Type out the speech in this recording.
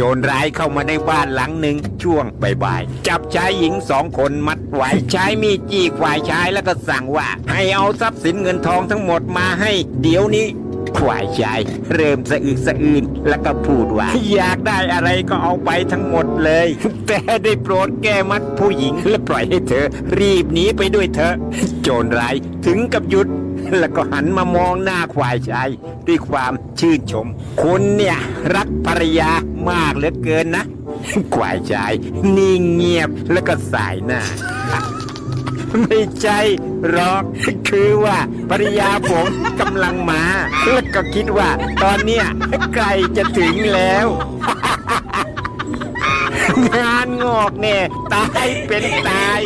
โจรร้ายเข้ามาในบ้านหลังหนึ่งช่วงบ่ายๆจับชายหญิงสองคนมัดไว้ใช้มีดจี้ฝ่ายชายแล้วก็สั่งว่า ให้เอาทรัพย์สินเงินทองทั้งหมดมาให้ เดี๋ยวนี้ฝ่ายชายเริ่มสะอึกสะอื้นแล้วก็พูดว่า อยากได้อะไรก็เอาไปทั้งหมดเลย แต่ได้โปรดแก้มัดผู้หญิงและปล่อยให้เธอ รีบหนีไปด้วยเถอะโจรร้ายถึงกับหยุด แล้วก็หันมามองหน้าควายชายด้วยความชื่นชม คุณเนี่ยรักภรรยามากเหลือเกินนะ ควายชายนิ่งเงียบแล้วก็สายหน้า ไม่ใช่หรอกคือว่าภรรยาผมกำลังมา แล้วก็คิดว่าตอนเนี้ยใกล้จะถึงแล้ว งานงอกเนี่ยตายเป็นตาย